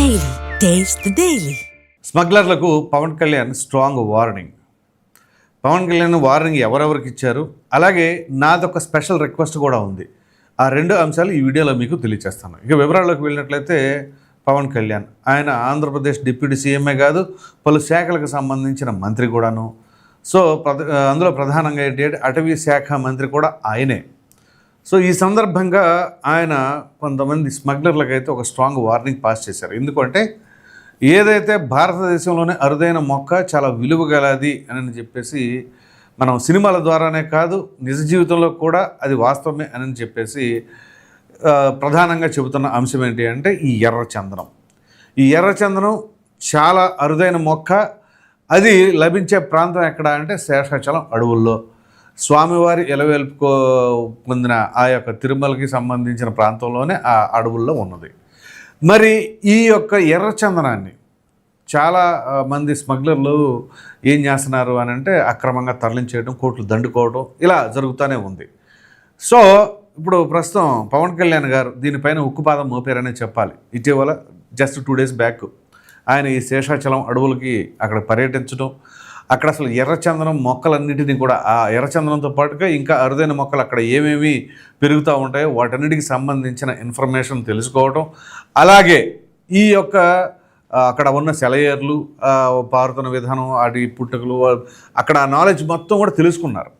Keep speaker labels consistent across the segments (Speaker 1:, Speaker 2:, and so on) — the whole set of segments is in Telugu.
Speaker 1: Daily taste daily
Speaker 2: స్మగ్లర్లకు Pawan Kalyan strong warning Pawan Kalyan warning ఎవరెవరికి ఇచ్చారు? అలాగే నాదొక స్పెషల్ రిక్వెస్ట్ కూడా ఉంది. ఆ రెండు అంశాలు ఈ వీడియోలో మీకు తెలియజేస్తాను ఇక వివరాల్లోకి వెళ్ళినట్లయితే పవన్ కళ్యాణ్. ఆయన ఆంధ్రప్రదేశ్ డిప్యూటీ సీఎంఏ కాదు పలు శాఖలకు సంబంధించిన మంత్రి కూడాను. సో ప్రధ అందులో ప్రధానంగా ఏంటి అటవీ శాఖ మంత్రి కూడా ఆయనే. సో ఈ సందర్భంగా ఆయన కొంతమంది స్మగ్లర్లకు అయితే ఒక స్ట్రాంగ్ వార్నింగ్ పాస్ చేశారు. ఎందుకంటే ఏదైతే భారతదేశంలోనే అరుదైన మొక్క చాలా విలువ గలది అని చెప్పేసి మనం సినిమాల ద్వారానే కాదు నిజ జీవితంలో కూడా అది వాస్తవమే అని చెప్పేసి ప్రధానంగా చెబుతున్న అంశం ఏంటి అంటే ఈ ఎర్రచందనం ఈ ఎర్రచందనం చాలా అరుదైన మొక్క. అది లభించే ప్రాంతం ఎక్కడ అంటే శేషాచలం అడవుల్లో. స్వామివారి ఎలవేల్పుకో పొందిన ఆ యొక్క తిరుమలకి సంబంధించిన ప్రాంతంలోనే ఆ అడవుల్లో ఉన్నది. మరి ఈ యొక్క ఎర్రచందనాన్ని చాలా మంది స్మగ్లర్లు ఏం చేస్తున్నారు అని అంటే అక్రమంగా తరలించేయడం కోట్లు దండుకోవడం ఇలా జరుగుతూనే ఉంది. సో ఇప్పుడు ప్రస్తుతం పవన్ కళ్యాణ్ గారు దీనిపైన ఉక్కుపాదం మోపారనే చెప్పాలి. ఇటీవల జస్ట్ టూ డేస్ బ్యాక్ ఆయన ఈ శేషాచలం అడవులకి అక్కడ పర్యటించడం అక్కడ అసలు ఎర్రచందనం మొక్కలన్నిటినీ కూడా ఆ ఎర్రచందనంతో పాటుగా ఇంకా అరుదైన మొక్కలు అక్కడ ఏమేమి పెరుగుతూ ఉంటాయో వాటన్నిటికి సంబంధించిన ఇన్ఫర్మేషన్ తెలుసుకోవటం. అలాగే ఈ యొక్క అక్కడ ఉన్న సెలయేర్లు పారుతున్న విధానం వాటి పుట్టుకలు అక్కడ ఆ నాలెడ్జ్ మొత్తం కూడా తెలుసుకున్నారు.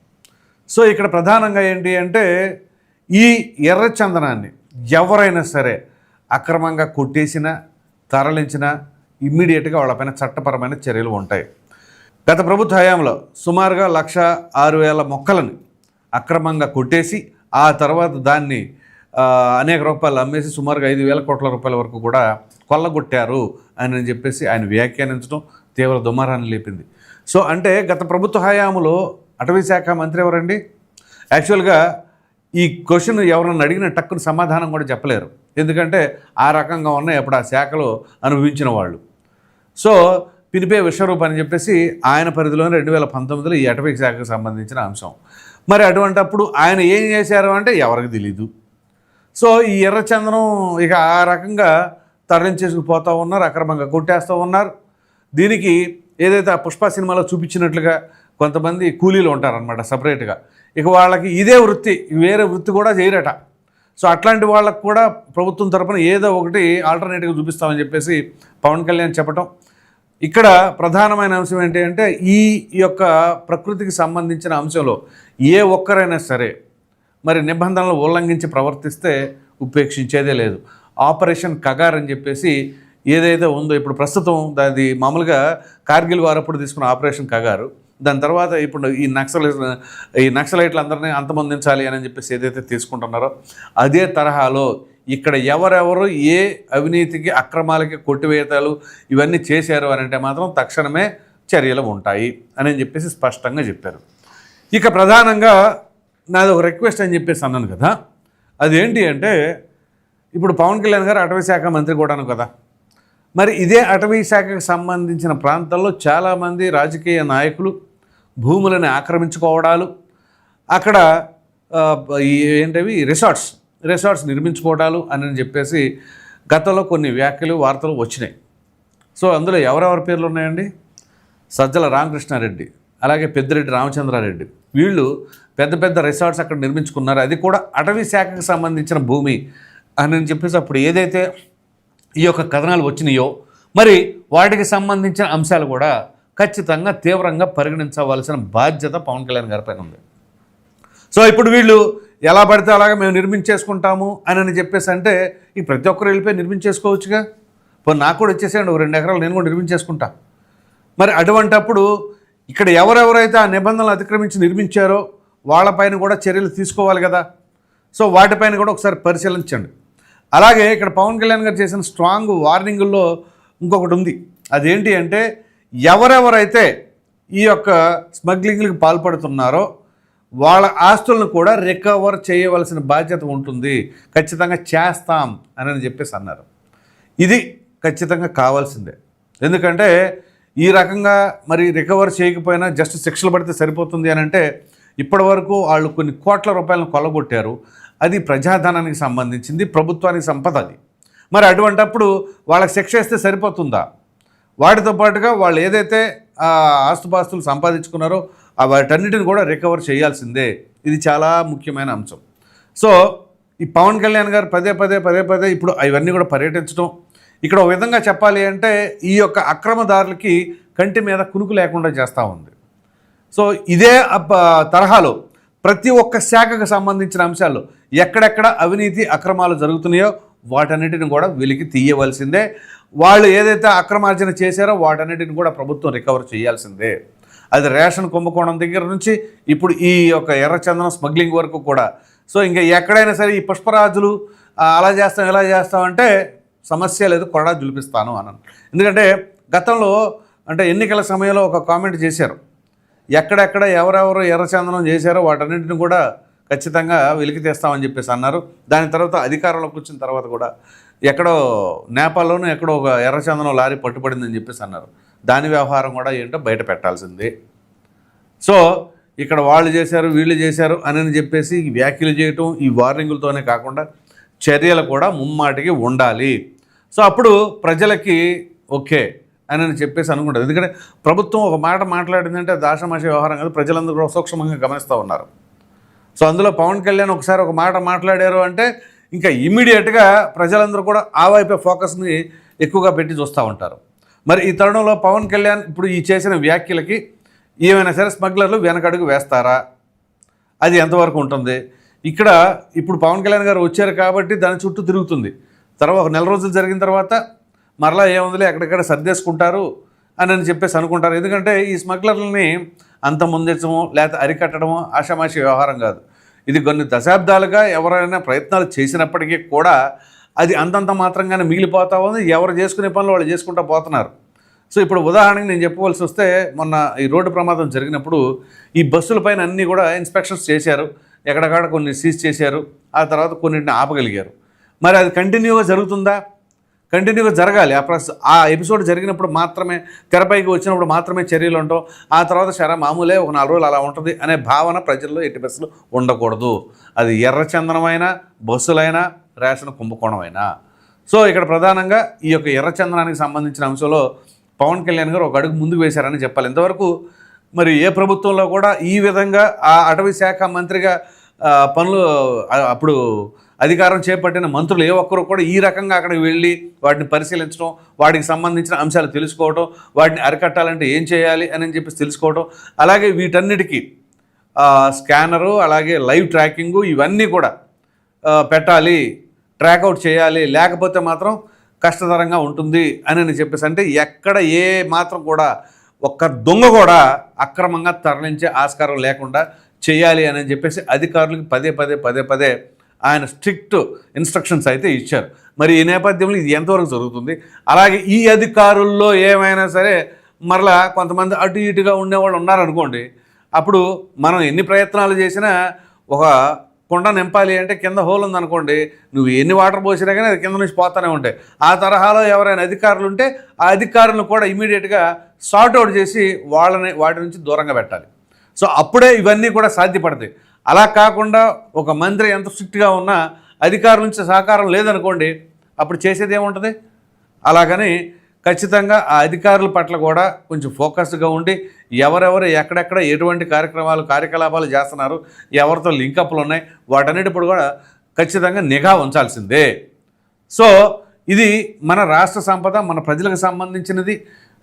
Speaker 2: సో ఇక్కడ ప్రధానంగా ఏంటి అంటే ఈ ఎర్రచందనాన్ని ఎవరైనా సరే అక్రమంగా కొట్టేసిన తరలించిన ఇమ్మీడియట్గా వాళ్ళపైన చట్టపరమైన చర్యలు ఉంటాయి. గత ప్రభుత్వ హయాంలో సుమారుగా లక్ష ఆరు వేల మొక్కలను అక్రమంగా కొట్టేసి ఆ తర్వాత దాన్ని అనేక రూపాయలు అమ్మేసి సుమారుగా ఐదు వేల కోట్ల రూపాయల వరకు కూడా కొల్లగొట్టారు అని చెప్పేసి ఆయన వ్యాఖ్యానించడం తీవ్ర దుమారాన్ని లేపింది. సో అంటే గత ప్రభుత్వ హయాంలో అటవీ శాఖ మంత్రి ఎవరండి? యాక్చువల్గా ఈ క్వశ్చన్ ఎవరన్నా అడిగిన టక్కును సమాధానం కూడా చెప్పలేరు. ఎందుకంటే ఆ రకంగా ఉన్నాయి అప్పుడు ఆ శాఖలో అనుభవించిన వాళ్ళు. సో పిలిపే విశ్వరూప్ అని చెప్పేసి ఆయన పరిధిలోనే రెండు వేల పంతొమ్మిదిలో ఈ అటవీ శాఖకు సంబంధించిన అంశం. మరి అటువంటప్పుడు ఆయన ఏం చేశారు అంటే ఎవరికి తెలీదు. సో ఈ ఎర్రచందనం ఇక ఆ రకంగా తరలించేసుకుపోతూ ఉన్నారు అక్రమంగా కొట్టేస్తూ ఉన్నారు. దీనికి ఏదైతే ఆ పుష్ప సినిమాలో చూపించినట్లుగా కొంతమంది కూలీలు ఉంటారనమాట సపరేట్గా. ఇక వాళ్ళకి ఇదే వృత్తి వేరే వృత్తి కూడా చేయరట. సో అట్లాంటి వాళ్ళకు కూడా ప్రభుత్వం తరపున ఏదో ఒకటి ఆల్టర్నేటివ్ చూపిస్తామని చెప్పేసి పవన్ కళ్యాణ్ చెప్పటం ఇక్కడ ప్రధానమైన అంశం ఏంటి అంటే ఈ యొక్క ప్రకృతికి సంబంధించిన అంశంలో ఏ ఒక్కరైనా సరే మరి నిబంధనలు ఉల్లంఘించి ప్రవర్తిస్తే ఉపేక్షించేదే లేదు. ఆపరేషన్ కగార్ అని చెప్పేసి ఏదైతే ఉందో ఇప్పుడు ప్రస్తుతం దాది మామూలుగా కార్గిల్ వారప్పుడు తీసుకున్న ఆపరేషన్ కగారు. దాని తర్వాత ఇప్పుడు ఈ నక్సల ఈ నక్సలైట్లందరినీ అంతమొందించాలి అని చెప్పేసి ఏదైతే తీసుకుంటున్నారో అదే తరహాలో ఇక్కడ ఎవరెవరు ఏ అవినీతికి అక్రమాలకి కొట్టివేతలు ఇవన్నీ చేశారు అని అంటే మాత్రం తక్షణమే చర్యలు ఉంటాయి అని చెప్పేసి స్పష్టంగా చెప్పారు. ఇక ప్రధానంగా నాది ఒక రిక్వెస్ట్ అని చెప్పేసి అన్నాను కదా. అదేంటి అంటే ఇప్పుడు పవన్ కళ్యాణ్ గారు అటవీ శాఖ మంత్రి కూడాను కదా. మరి ఇదే అటవీ శాఖకు సంబంధించిన ప్రాంతాల్లో చాలామంది రాజకీయ నాయకులు భూములను ఆక్రమించుకోవడాలు అక్కడ ఏంటవి రిసార్ట్స్ రిసార్ట్స్ నిర్మించుకోవడాలు అని చెప్పేసి గతంలో కొన్ని వ్యాఖ్యలు వార్తలు వచ్చినాయి. సో అందులో ఎవరెవరి పేర్లు ఉన్నాయండి? సజ్జల రామకృష్ణారెడ్డి అలాగే పెద్దిరెడ్డి రామచంద్రారెడ్డి. వీళ్ళు పెద్ద పెద్ద రిసార్ట్స్ అక్కడ నిర్మించుకున్నారు. అది కూడా అటవీ శాఖకు సంబంధించిన భూమి అని చెప్పేసి అప్పుడు ఏదైతే ఈ యొక్క కథనాలు వచ్చినాయో మరి వాటికి సంబంధించిన అంశాలు కూడా ఖచ్చితంగా తీవ్రంగా పరిగణించవలసిన బాధ్యత పవన్ కళ్యాణ్ గారిపైన ఉంది. సో ఇప్పుడు వీళ్ళు ఎలా పడితే అలాగా మేము నిర్మించేసుకుంటాము అని అని చెప్పేసి అంటే ఈ ప్రతి ఒక్కరు వెళ్ళిపోయి నిర్మించేసుకోవచ్చుగా? పోనీ నాకు కూడా వచ్చేసేయండి ఒక రెండు ఎకరాలు నేను కూడా నిర్మించేసుకుంటా. మరి అటువంటప్పుడు ఇక్కడ ఎవరెవరైతే ఆ నిబంధనలు అతిక్రమించి నిర్మించారో వాళ్ళపైన కూడా చర్యలు తీసుకోవాలి కదా. సో వాటిపైన కూడా ఒకసారి పరిశీలించండి. అలాగే ఇక్కడ పవన్ కళ్యాణ్ గారు చేసిన స్ట్రాంగ్ వార్నింగుల్లో ఇంకొకటి ఉంది. అదేంటి అంటే ఎవరెవరైతే ఈ యొక్క స్మగ్లింగ్లకు పాల్పడుతున్నారో వాళ్ళ ఆస్తులను కూడా రికవర్ చేయవలసిన బాధ్యత ఉంటుంది. ఖచ్చితంగా చేస్తాం అని చెప్పేసి అన్నారు. ఇది ఖచ్చితంగా కావాల్సిందే. ఎందుకంటే ఈ రకంగా మరి రికవర్ చేయకపోయినా జస్ట్ శిక్షలు పడితే సరిపోతుంది అని అంటే ఇప్పటి వరకు వాళ్ళు కొన్ని కోట్ల రూపాయలను కొల్లగొట్టారు. అది ప్రజాధనానికి సంబంధించింది ప్రభుత్వానికి సంపద అది. మరి అటువంటప్పుడు వాళ్ళకి శిక్ష ఇస్తే సరిపోతుందా? వాటితో పాటుగా వాళ్ళు ఏదైతే ఆస్తుపాస్తులు సంపాదించుకున్నారో వాటన్నిటిని కూడా రికవర్ చేయాల్సిందే. ఇది చాలా ముఖ్యమైన అంశం. సో ఈ పవన్ కళ్యాణ్ గారు పదే పదే పదే పదే ఇప్పుడు ఇవన్నీ కూడా పర్యటించడం. ఇక్కడ ఒక విధంగా చెప్పాలి అంటే ఈ యొక్క అక్రమదారులకి కంటి మీద కునుకు లేకుండా చేస్తూ ఉంది. సో ఇదే తరహాలో ప్రతి ఒక్క శాఖకు సంబంధించిన అంశాల్లో ఎక్కడెక్కడ అవినీతి అక్రమాలు జరుగుతున్నాయో వాటన్నిటిని కూడా వెలికి తీయవలసిందే. వాళ్ళు ఏదైతే అక్రమార్జన చేశారో వాటన్నిటిని కూడా ప్రభుత్వం రికవర్ చేయాల్సిందే. అది రేషన్ కుంభకోణం దగ్గర నుంచి ఇప్పుడు ఈ యొక్క ఎర్రచందనం స్మగ్లింగ్ వరకు కూడా. సో ఇంకా ఎక్కడైనా సరే ఈ పుష్పరాజులు అలా చేస్తాం ఇలా చేస్తాం అంటే సమస్య లేదు కొరడా జులిపిస్తాను అన్నాను. ఎందుకంటే గతంలో అంటే ఎన్నికల సమయంలో ఒక కామెంట్ చేశారు. ఎక్కడెక్కడ ఎవరెవరు ఎర్రచందనం చేశారో వాటన్నింటిని కూడా ఖచ్చితంగా వెలికి తీస్తామని చెప్పేసి అన్నారు. దాని తర్వాత అధికారంలోకి వచ్చిన తర్వాత కూడా ఎక్కడో నేపాల్లోనూ ఎక్కడో ఒక ఎర్రచందనం లారీ పట్టుబడిందని చెప్పేసి అన్నారు. దాని వ్యవహారం కూడా ఏంటో బయట పెట్టాల్సిందే. సో ఇక్కడ వాళ్ళు చేశారు వీళ్ళు చేశారు అని చెప్పేసి ఈ వ్యాఖ్యలు చేయటం ఈ వార్నింగులతోనే కాకుండా చర్యలు కూడా ముమ్మాటికి ఉండాలి. సో అప్పుడు ప్రజలకి ఓకే అని అని చెప్పేసి అనుకుంటారు. ఎందుకంటే ప్రభుత్వం ఒక మాట మాట్లాడిందంటే దాశమాష వ్యవహారం కాదు ప్రజలందరూ కూడా సూక్ష్మంగా గమనిస్తూ ఉన్నారు. సో అందులో పవన్ కళ్యాణ్ ఒకసారి ఒక మాట మాట్లాడారు అంటే ఇంకా ఇమ్మీడియట్గా ప్రజలందరూ కూడా ఆ వైపే ఫోకస్ని ఎక్కువగా పెట్టి చూస్తూ ఉంటారు. మరి ఈ తరుణంలో పవన్ కళ్యాణ్ ఇప్పుడు ఈ చేసిన వ్యాఖ్యలకి ఏమైనా సరే స్మగ్లర్లు వెనకడుగు వేస్తారా? అది ఎంతవరకు ఉంటుంది? ఇక్కడ ఇప్పుడు పవన్ కళ్యాణ్ గారు వచ్చారు కాబట్టి దాని చుట్టూ తిరుగుతుంది. తర్వాత నెల రోజులు జరిగిన తర్వాత మరలా ఏముందిలే ఎక్కడెక్కడ సర్దేసుకుంటారు అని అని చెప్పేసి అనుకుంటారు. ఎందుకంటే ఈ స్మగ్లర్లని అంత ముందెచ్చము లేకపోతే అరికట్టడము ఆషామాషి వ్యవహారం కాదు. ఇది కొన్ని దశాబ్దాలుగా ఎవరైనా ప్రయత్నాలు చేసినప్పటికీ కూడా అది అంతంత మాత్రంగానే మిగిలిపోతా ఉంది. ఎవరు చేసుకునే పనులు వాళ్ళు చేసుకుంటూ పోతున్నారు. సో ఇప్పుడు ఉదాహరణకి నేను చెప్పవలసి వస్తే మొన్న ఈ రోడ్డు ప్రమాదం జరిగినప్పుడు ఈ బస్సుల పైన అన్నీ కూడా ఇన్స్పెక్షన్స్ చేశారు. ఎక్కడక్కడ కొన్ని సీజ్ చేశారు. ఆ తర్వాత కొన్నింటిని ఆపగలిగారు. మరి అది కంటిన్యూగా జరుగుతుందా? కంటిన్యూగా జరగాలి. ఆ ప్రస్ ఆ ఎపిసోడ్ జరిగినప్పుడు మాత్రమే తెరపైకి వచ్చినప్పుడు మాత్రమే చర్యలు ఉంటాం ఆ తర్వాత సరే మామూలే ఒక నాలుగు రోజులు అలా ఉంటుంది అనే భావన ప్రజల్లో ఎట్టి బస్సులు ఉండకూడదు. అది ఎర్రచందనమైన బస్సులైనా రేషన్ కుంభకోణమైనా? సో ఇక్కడ ప్రధానంగా ఈ యొక్క ఎర్రచందనానికి సంబంధించిన అంశంలో పవన్ కళ్యాణ్ గారు ఒక అడుగు ముందుకు వేశారని చెప్పాలి. ఇంతవరకు మరి ఏ ప్రభుత్వంలో కూడా ఈ విధంగా ఆ అటవీ శాఖ మంత్రిగా పనులు అప్పుడు అధికారం చేపట్టిన మంత్రులు ఏ ఒక్కరు కూడా ఈ రకంగా అక్కడికి వెళ్ళి వాటిని పరిశీలించడం వాటికి సంబంధించిన అంశాలు తెలుసుకోవడం వాటిని అరికట్టాలంటే ఏం చేయాలి అని చెప్పేసి తెలుసుకోవడం అలాగే వీటన్నిటికీ స్కానరు అలాగే లైవ్ ట్రాకింగు ఇవన్నీ కూడా పెట్టాలి. ట్రాక్అవుట్ చేయాలి లేకపోతే మాత్రం కష్టతరంగా ఉంటుంది అని అని చెప్పేసి అంటే ఎక్కడ ఏ మాత్రం కూడా ఒక్క దొంగ కూడా అక్రమంగా తరలించే ఆస్కారం లేకుండా చేయాలి అని చెప్పేసి అధికారులకు పదే పదే పదే పదే ఆయన స్ట్రిక్ట్ ఇన్స్ట్రక్షన్స్ అయితే ఇచ్చారు. మరి ఈ నేపథ్యంలో ఇది ఎంతవరకు జరుగుతుంది? అలాగే ఈ అధికారుల్లో ఏమైనా సరే మరలా కొంతమంది అటు ఇటుగా ఉండేవాళ్ళు ఉన్నారనుకోండి అప్పుడు మనం ఎన్ని ప్రయత్నాలు చేసినా ఒక కొండ నింపాలి అంటే కింద హోల్ ఉందనుకోండి నువ్వు ఎన్ని వాటర్ పోసినా కానీ అది కింద నుంచి పోతూనే ఉంటాయి. ఆ తరహాలో ఎవరైనా అధికారులు ఉంటే ఆ అధికారులను కూడా ఇమీడియట్గా సార్ట్ అవుట్ చేసి వాళ్ళని వాటి నుంచి దూరంగా పెట్టాలి. సో అప్పుడే ఇవన్నీ కూడా సాధ్యపడతాయి. అలా కాకుండా ఒక మంత్రి ఎంత స్ట్రిక్ట్గా ఉన్నా అధికారుల నుంచి సహకారం లేదనుకోండి అప్పుడు చేసేది ఏముంటుంది? అలాగని ఖచ్చితంగా ఆ అధికారుల పట్ల కూడా కొంచెం ఫోకస్డ్గా ఉండి ఎవరెవరు ఎక్కడెక్కడ ఎటువంటి కార్యక్రమాలు కార్యకలాపాలు చేస్తున్నారు ఎవరితో లింకప్లు ఉన్నాయి వాటన్నిటిప్పుడు కూడా ఖచ్చితంగా నిఘా ఉంచాల్సిందే. సో ఇది మన రాష్ట్ర సంపద మన ప్రజలకు సంబంధించినది.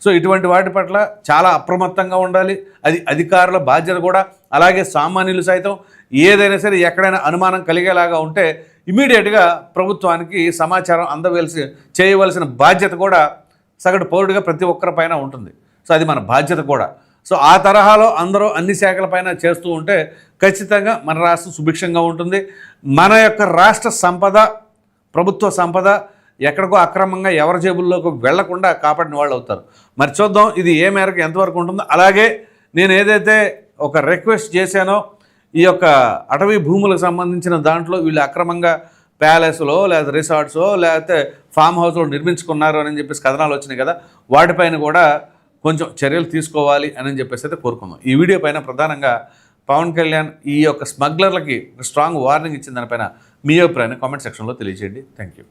Speaker 2: సో ఇటువంటి వాటి పట్ల చాలా అప్రమత్తంగా ఉండాలి. అది అధికారుల బాధ్యత కూడా. అలాగే సామాన్యులు సైతం ఏదైనా సరే ఎక్కడైనా అనుమానం కలిగేలాగా ఉంటే ఇమీడియట్గా ప్రభుత్వానికి సమాచారం అందవలసి చేయవలసిన బాధ్యత కూడా సగటు పౌరుడిగా ప్రతి ఒక్కరి పైన ఉంటుంది. సో అది మన బాధ్యత కూడా. సో ఆ తరహాలో అందరూ అన్ని శాఖలపైన చేస్తూ ఉంటే ఖచ్చితంగా మన రాష్ట్రం సుభిక్షంగా ఉంటుంది. మన యొక్క రాష్ట్ర సంపద ప్రభుత్వ సంపద ఎక్కడికో అక్రమంగా ఎవరి జేబుల్లోకి వెళ్ళకుండా కాపాడిన వాళ్ళు అవుతారు. మరి చూద్దాం ఇది ఏ మేరకు ఎంతవరకు ఉంటుందో. అలాగే నేను ఏదైతే ఒక రిక్వెస్ట్ చేశానో ఈ యొక్క అటవీ భూములకు సంబంధించిన దాంట్లో వీళ్ళు అక్రమంగా ప్యాలెస్లో లేదా రిసార్ట్సో లేకపోతే ఫామ్ హౌస్లో నిర్మించుకున్నారు అని చెప్పేసి కథనాలు వచ్చినాయి కదా వాటిపైన కూడా కొంచెం చర్యలు తీసుకోవాలి అని చెప్పేసి అయితే కోరుకుందాం. ఈ వీడియో పైన ప్రధానంగా పవన్ కళ్యాణ్ ఈ యొక్క స్మగ్లర్లకి స్ట్రాంగ్ వార్నింగ్ ఇచ్చిన దానిపైన మీ అభిప్రాయాన్ని కామెంట్ సెక్షన్లో తెలియజేయండి. Thank you